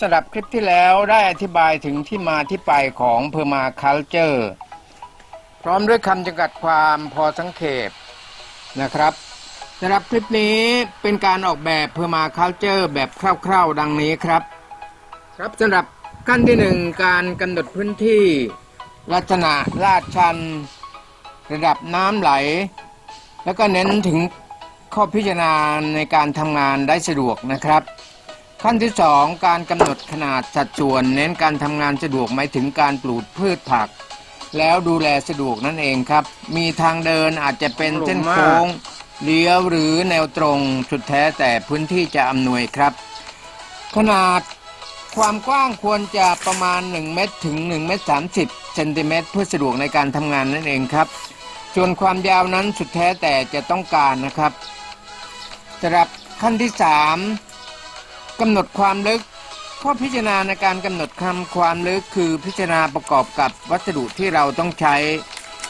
สำหรับคลิปที่แล้วได้อธิบายถึงที่มาที่ไปของเพอร์มาคัลเจอร์พร้อมด้วยคำจำกัดความพอสังเขปนะครับสำหรับคลิปนี้เป็นการออกแบบเพอร์มาคัลเจอร์แบบคร่าวๆ ดังนี้ครับ ครับสำหรับขั้นที่หนึ่งการกำหนดพื้นที่ ลักษณะลาดชัน ระดับน้ำไหล แล้วก็เน้นถึงข้อพิจารณาในการทำงานได้สะดวกนะครับ ขั้นที่สองการกำหนดขนาดสัดส่วน เน้นการทำงานสะดวกหมายถึงการปลูกพืชผัก แล้วดูแลสะดวกนั่นเองครับ มีทางเดินอาจจะเป็นเส้นโค้งเลี้ยวหรือแนวตรงสุดแท้แต่พื้นที่จะอำนวยครับ ขนาดความกว้างควรจะประมาณ 1 เมตรถึง1เมตร30เซนติเมตรเพื่อสะดวกในการทำงานนั่นเองครับ ส่วนความยาวนั้นสุดแท้แต่จะต้องการนะครับสำหรับขั้นที่ 3 กำหนดความลึกข้อพิจารณาในการกำหนดคำความลึกคือพิจารณาประกอบกับวัสดุที่เราต้องใช้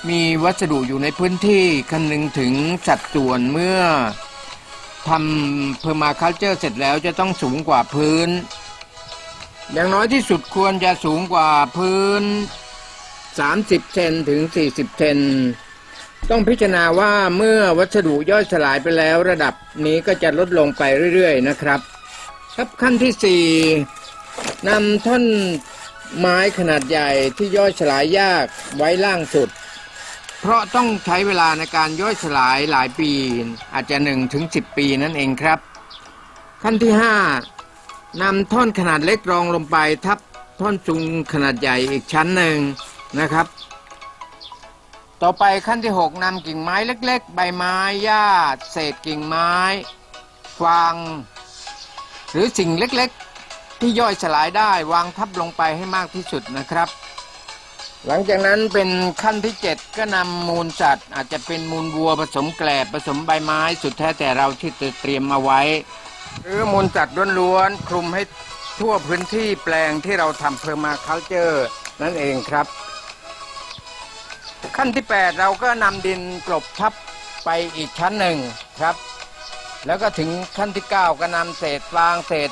มีวัสดุอยู่ในพื้นที่คำนึงถึงสัดส่วนเมื่อทำเพอร์มาคัลเจอร์เสร็จแล้วจะต้องสูงกว่าพื้น อย่างน้อยที่สุดควรจะสูงกว่าพื้น 30 เซนถึง 40 เซนต้องพิจารณาว่าเมื่อวัสดุย่อยสลายไปแล้วระดับนี้ก็จะลดลงไปเรื่อย ๆ นะครับ ครับขั้นที่4นำท่อนไม้ขนาดใหญ่ที่ย่อยสลายยากไว้ล่างสุด เพราะต้องใช้เวลาในการย่อยสลายหลายปี อาจจะ1ถึง10ปีนั่นเองครับ ขั้นที่5นำท่อนขนาดเล็กรองลงไปทับท่อนสูงขนาดใหญ่อีกชั้นหนึ่งนะครับ ต่อไปขั้นที่ 6นำกิ่งไม้เล็ก ๆ ใบไม้หญ้าเศษกิ่งไม้ ฟาง รือสิ่งเล็กๆ ที่ย่อยสลายได้วางทับลงไปให้มากที่สุดนะครับ หลังจากนั้นเป็นขั้นที่ 7 ก็นำมูลสัตว์ อาจจะเป็นมูลวัวผสมแกลบผสมใบไม้สุดแท้แต่เราที่จะเตรียมเอาไว้ หรือมูลสัตว์ล้วนๆคลุมให้ทั่วพื้นที่แปลงที่เราทำเพอร์มาคัลเจอร์นั่นเองครับ ขั้นที่ 8 เราก็นำดินกลบทับไปอีกชั้นหนึ่งครับ แล้วก็ถึงขั้นที่ 9 ก็นำเศษฟางเศษ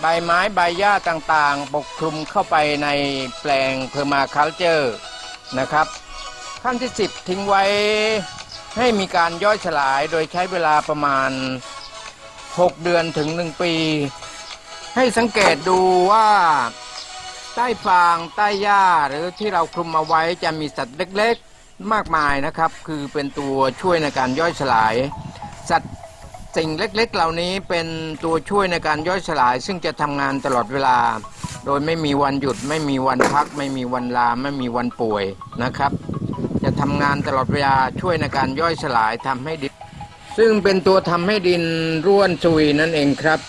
ใบไม้ใบหญ้าต่างๆ ปกคลุมเข้าไปในแปลงเพอร์มาคัลเจอร์นะครับ ขั้นที่ 10 ทิ้งไว้ให้มีการย่อยสลายโดยใช้เวลาประมาณ 6 เดือนถึง 1 ปี ให้สังเกตดูว่าใต้ฟางใต้หญ้าหรือที่เราคลุมเอาไว้จะมีสัตว์เล็กๆมากมายนะครับ คือเป็นตัวช่วยในการย่อยสลาย สัตว์ สิ่งเล็กๆ เหล่านี้เป็นตัวช่วยในการย่อยสลาย ซึ่งจะทำงานตลอดเวลา โดยไม่มีวันหยุด ไม่มีวันพัก ไม่มีวันลา ไม่มีวันป่วยนะครับ จะทำงานตลอดเวลาช่วยในการย่อยสลายทำให้ดิน ซึ่งเป็นตัวทำให้ดินร่วนซุยนั่นเองครับ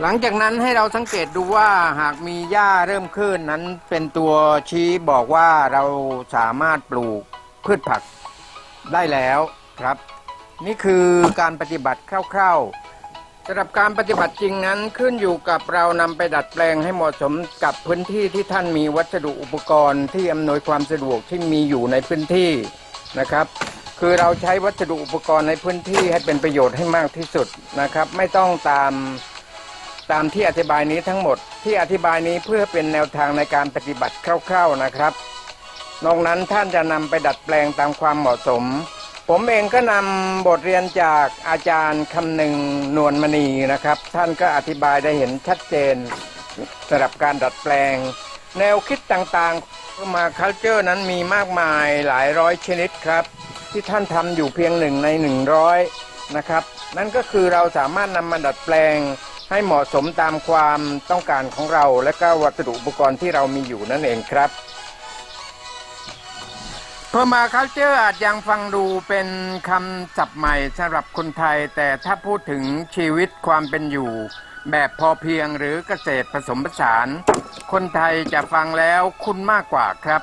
หลังจากนั้นให้เราสังเกตดูว่าหากมีหญ้าเริ่มขึ้นนั้นเป็นตัวชี้บอกว่าเราสามารถปลูกพืชผักได้แล้วครับ นี่คือการปฏิบัติคร่าวๆสำหรับการปฏิบัติจริงนั้นขึ้นอยู่กับเรานำไปดัดแปลงให้เหมาะสมกับพื้นที่ที่ท่านมีวัสดุอุปกรณ์ที่อำนวยความสะดวกที่มีอยู่ในพื้นที่นะครับ คือเราใช้วัสดุอุปกรณ์ในพื้นที่ให้เป็นประโยชน์ให้มากที่สุดนะครับ ไม่ต้องตามตามที่อธิบายนี้ทั้งหมดที่อธิบายนี้เพื่อเป็นแนวทางในการปฏิบัติคร่าว ๆนะครับ นอกนั้นท่านจะนำไปดัดแปลงตามความเหมาะสม ผมเองก็นำบทเรียนจากอาจารย์คำหนึ่งนวลมณีนะครับ ท่านก็อธิบายได้เห็นชัดเจนสำหรับการดัดแปลง แนวคิดต่างๆมาคัลเจอร์นั้นมีมากมายหลายร้อยชนิดครับ ที่ท่านทำอยู่เพียงหนึ่งในหนึ่งร้อยนะครับ นั่นก็คือเราสามารถนำมาดัดแปลงให้เหมาะสมตามความต้องการของเรา และก็วัสดุอุปกรณ์ที่เรามีอยู่นั่นเองครับ พมาคัลเจอร์อาจยังฟังดูเป็นคำศัพท์ใหม่สำหรับคนไทย แต่ถ้าพูดถึงชีวิตความเป็นอยู่ แบบพอเพียงหรือเกษตรผสมผสาน คนไทยจะฟังแล้วคุ้นมากกว่าครับ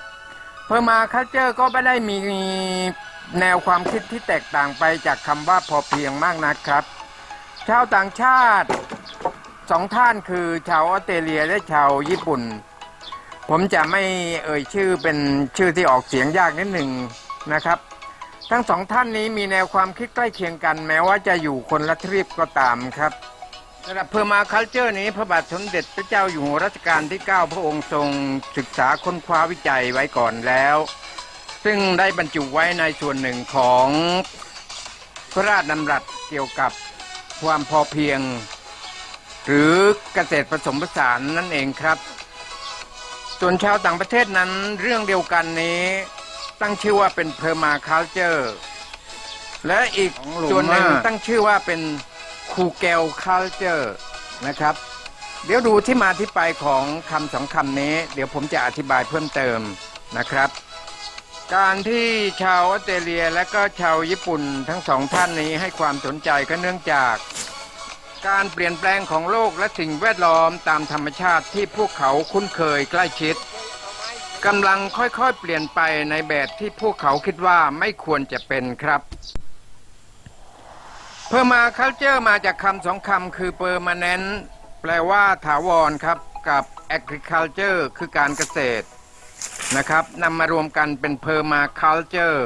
เพอมาคัลเจอร์ก็ไม่ได้มีแนวความคิดที่แตกต่างไปจากคำว่าพอเพียงมากนักครับ ชาวต่างชาติสองท่านคือชาวออสเตรเลียและชาวญี่ปุ่น ผมจะไม่เอ่ยชื่อเป็นชื่อที่ออกเสียงยากนิดหนึ่งนะครับ ทั้งสองท่านนี้มีแนวความคิดใกล้เคียงกัน แม้ว่าจะอยู่คนละทวีปก็ตามครับสำหรับเพอร์มาคัลเจอร์นี้พระบาทสมเด็จพระเจ้าอยู่หัวรัชกาลที่ 9 พระองค์ทรงศึกษาค้นคว้าวิจัยไว้ก่อนแล้ว ซึ่งได้บรรจุไว้ในส่วนหนึ่งของพระราชดำรัสเกี่ยวกับความพอเพียง หรือเกษตรผสมผสานนั่นเองครับ ส่วนชาวต่างประเทศนั้นเรื่องเดียวกันนี้ ตั้งชื่อว่าเป็นเพอร์มาคัลเจอร์และอีกส่วนหนึ่งตั้งชื่อว่าเป็นคูเกลคัลเจอร์นะครับ เดี๋ยวดูที่มาที่ไปของคำสองคำนี้ เดี๋ยวผมจะอธิบายเพิ่มเติมนะครับ การที่ชาวออสเตรเลียและก็ชาวญี่ปุ่นทั้งสองท่านนี้ให้ความสนใจก็เนื่องจาก การเปลี่ยนแปลงของโลกและสิ่งแวดล้อมตามธรรมชาติที่พวกเขาคุ้นเคยใกล้ชิดกำลังค่อยๆ เปลี่ยนไปในแบบที่พวกเขาคิดว่าไม่ควรจะเป็นครับ เพอร์มาคัลเจอร์มาจากคำสองคำคือ permanent แปลว่าถาวรครับ กับ agriculture คือการเกษตรนะครับนำมารวมกันเป็น permaculture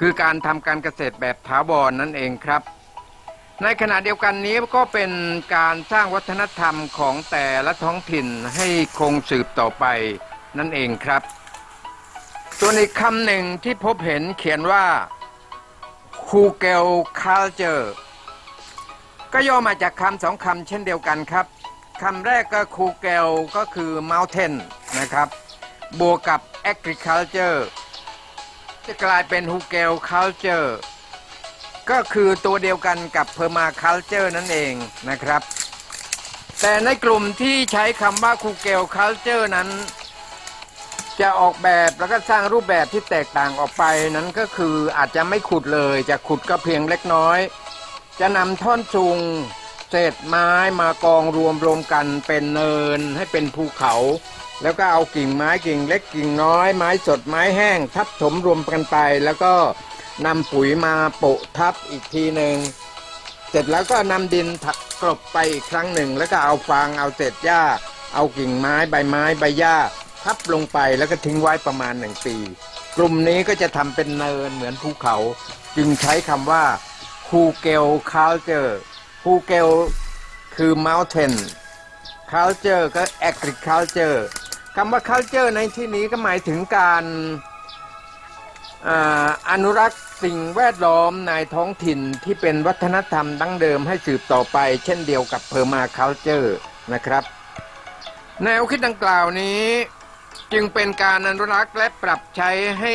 คือการทำการเกษตรแบบถาวรนั่นเองครับ ในขณะเดียวกันนี้ก็เป็นการสร้างวัฒนธรรมของแต่ละท้องถิ่นให้คงสืบต่อไปนั่นเองครับ ส่วนอีกคำหนึ่งที่พบเห็นเขียนว่าคูเกลคัลเจอร์ก็ย่อมาจากคำสองคำเช่นเดียวกันครับคำแรกก็คูเกลก็คือ mountain นะครับ บวกกับ agriculture จะกลายเป็นฮูเกลคัลเจอร์ ก็คือตัวเดียวกันกับเพอร์มาคัลเจอร์นั่นเองนะครับ แต่ในกลุ่มที่ใช้คำว่าคูเกลคัลเจอร์นั้น จะออกแบบแล้วก็สร้างรูปแบบที่แตกต่างออกไปนั้นก็คืออาจจะไม่ขุดเลยจะขุดก็เพียงเล็กน้อย จะนำท่อนซุงเศษไม้มากองรวมรวมกันเป็นเนินให้เป็นภูเขา แล้วก็เอากิ่งไม้กิ่งเล็กกิ่งน้อยไม้สดไม้แห้ง ทับถมรวมกันไปแล้วก็ นำปุ๋ยมาโปะทับอีกทีหนึ่งเสร็จแล้วก็นำดินถักกลบไปอีกครั้งหนึ่ง แล้วก็เอาฟางเอาเศษหญ้า เอากิ่งไม้ใบไม้ใบหญ้า ทับลงไปแล้วก็ทิ้งไว้ประมาณหนึ่งปี กลุ่มนี้ก็จะทำเป็นเนินเหมือนภูเขา จึงใช้คำว่าคูเกลคาลเจอร์คูเกลคือ mountain culture ก็ agriculture คำว่า culture ในที่นี้ก็หมายถึงการ อนุรักษ์สิ่งแวดล้อมในท้องถิ่นที่เป็นวัฒนธรรมดั้งเดิมให้สืบต่อไป เช่นเดียวกับ permaculture นะครับ แนวคิดดังกล่าวนี้จึงเป็นการอนุรักษ์และปรับใช้ให้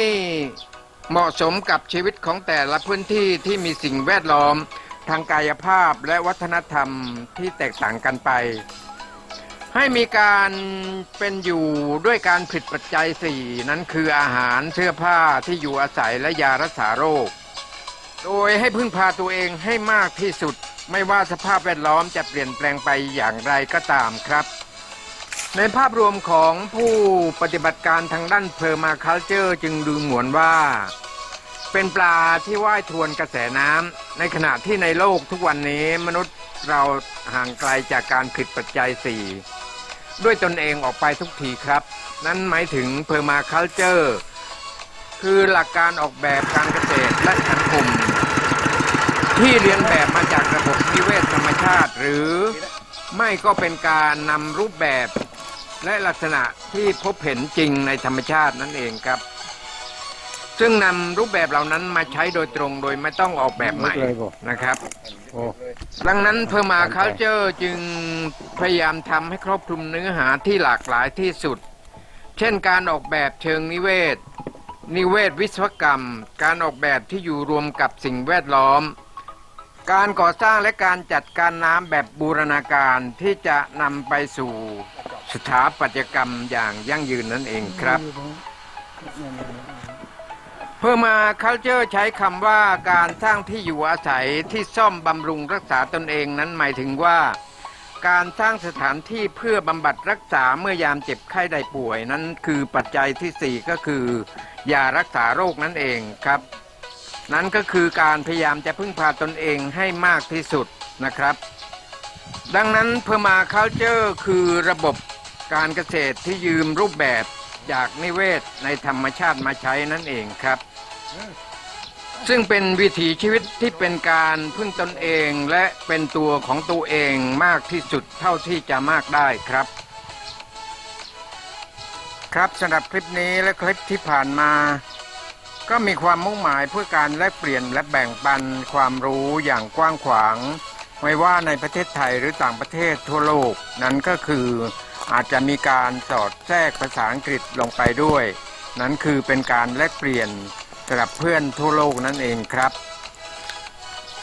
เหมาะสมกับชีวิตของแต่ละพื้นที่ที่มีสิ่งแวดล้อมทางกายภาพและวัฒนธรรมที่แตกต่างกันไป ให้มีการเป็นอยู่ด้วยการผลิตปัจจัยสี่นั้นคืออาหารเสื้อผ้าที่อยู่อาศัยและยารักษาโรค โดยให้พึ่งพาตัวเองให้มากที่สุด ไม่ว่าสภาพแวดล้อมจะเปลี่ยนแปลงไปอย่างไรก็ตามครับ ในภาพรวมของผู้ปฏิบัติการทางด้านเพอร์มาคัลเจอร์จึงดูเหมือนว่า เป็นปลาที่ว่ายทวนกระแสน้ำในขณะที่ในโลกทุกวันนี้มนุษย์เราห่างไกลจากการผลิตปัจจัยสี่ ด้วยตนเองออกไปทุกทีครับ นั่นหมายถึงเพอร์มาคัลเจอร์คือหลักการออกแบบการเกษตรและสังคม ที่เรียนแบบมาจากระบบนิเวศธรรมชาติ หรือไม่ก็เป็นการนำรูปแบบ และลักษณะที่พบเห็นจริงในธรรมชาตินั่นเองครับ ซึ่งนำรูปแบบเหล่านั้นมาใช้โดยตรงโดยไม่ต้องออกแบบใหม่นะครับ โอ้ดังนั้นเพอร์มาคัลเจอร์จึงพยายามทำให้ครอบคลุมเนื้อหาที่หลากหลายที่สุด เช่นการออกแบบเชิงนิเวศ นิเวศวิศวกรรม การออกแบบที่อยู่รวมกับสิ่งแวดล้อม การก่อสร้างและการจัดการน้ำแบบบูรณาการที่จะนำไปสู่สถาปัตยกรรมอย่างยั่งยืนนั่นเองครับ เพื่อมาคัลเจอร์ใช้คำว่าการสร้างที่อยู่อาศัยที่ซ่อมบำรุงรักษาตนเองนั้นหมายถึงว่า การสร้างสถานที่เพื่อบำบัดรักษาเมื่อยามเจ็บไข้ได้ป่วยนั้นคือปัจจัยที่สี่ก็คือยารักษาโรคนั่นเองครับ นั้นก็คือการพยายามจะพึ่งพาตนเองให้มากที่สุดนะครับ ดังนั้นเพอร์มาคัลเจอร์คือระบบการเกษตรที่ยืมรูปแบบ จากนิเวศในธรรมชาติมาใช้นั่นเองครับ ซึ่งเป็นวิถีชีวิตที่เป็นการพึ่งตนเองและเป็นตัวของตัวเองมากที่สุดเท่าที่จะมากได้ครับ ครับสำหรับคลิปนี้และคลิปที่ผ่านมา ก็มีความมุ่งหมายเพื่อการแลกเปลี่ยนและแบ่งปันความรู้อย่างกว้างขวาง ไม่ว่าในประเทศไทยหรือต่างประเทศทั่วโลกนั้นก็คือ อาจจะมีการสอดแทรกภาษาอังกฤษลงไปด้วย นั้นคือเป็นการแลกเปลี่ยนสำหรับเพื่อนทั่วโลกนั่นเองครับ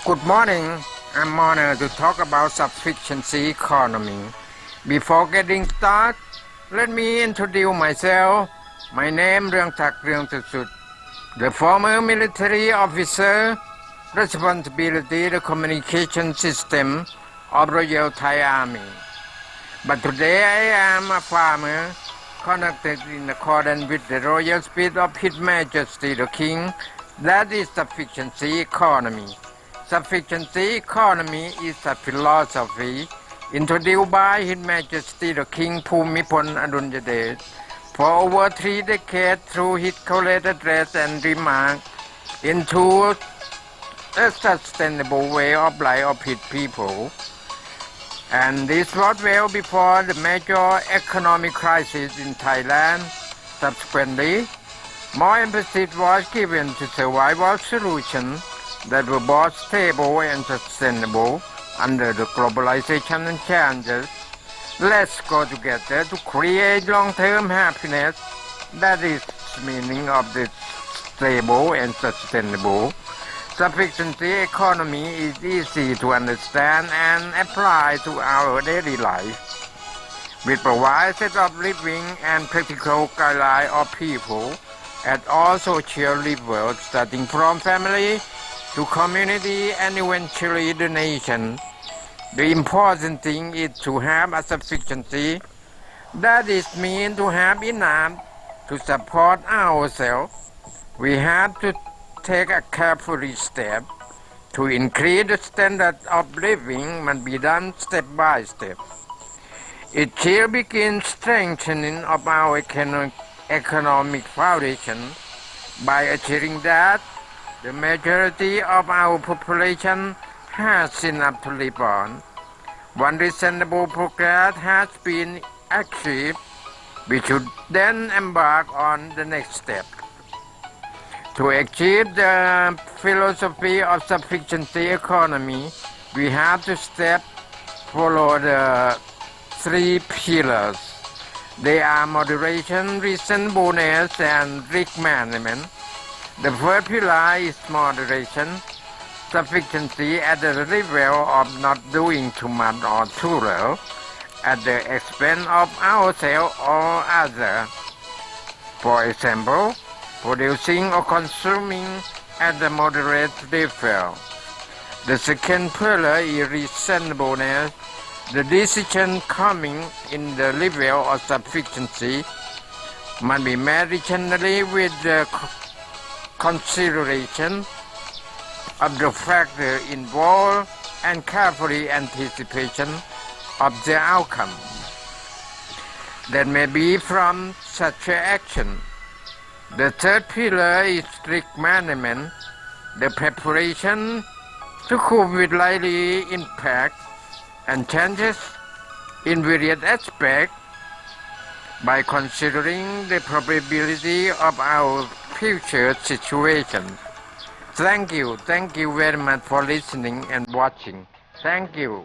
Good morning I'm honored to talk about sufficiency economy Before getting started let me introduce myself My name เรื่องศักดิ์เรื่องสุด The former military officer responsibility the communication system of Royal Thai Army But today I am a farmer connected in accordance with the royal spirit of His Majesty the King that is the sufficiency economy Sufficiency economy is a philosophy introduced by His Majesty the King Bhumipol Adulyadej for over three decades through his collated address and remarks into a sustainable way of life of his people. And this was well before the major economic crisis in Thailand. Subsequently, more emphasis was given to survival solutions that were both stable and sustainable under the globalization and challenges. Let's go together to create long-term happiness. That is meaning of the stable and sustainable. Sufficiency economy is easy to understand and apply to our daily life. We provide set of living and practical guidelines of people at all social levels, starting from family to community and eventually the nation. The important thing is to have a sufficiency. That is mean to have enough to support ourselves. We have to take a careful step to increase the standard of living must be done step by step. It shall begin strengthening of our economic foundation by achieving that the majority of our population has enough to live on. When reasonable progress has been achieved, we should then embark on the next step. To achieve the philosophy of sufficiency economy, we have to step follow the three pillars. They are moderation, reasonableness, and risk management. The first pillar is moderation, sufficiency at the level of not doing too much or too little at the expense of ourselves or others. For example, producing or consuming at a moderate level. The second pillar is reasonableness, the decision coming in the level of sufficiency must be made rationally with the consideration of the factor involved and carefully anticipation of the outcome that may be from such action. The third pillar is strict management, the preparation to cope with likely impact and changes in various aspects by considering the probability of our future situation. Thank you, thank you very much for listening and watching. Thank you.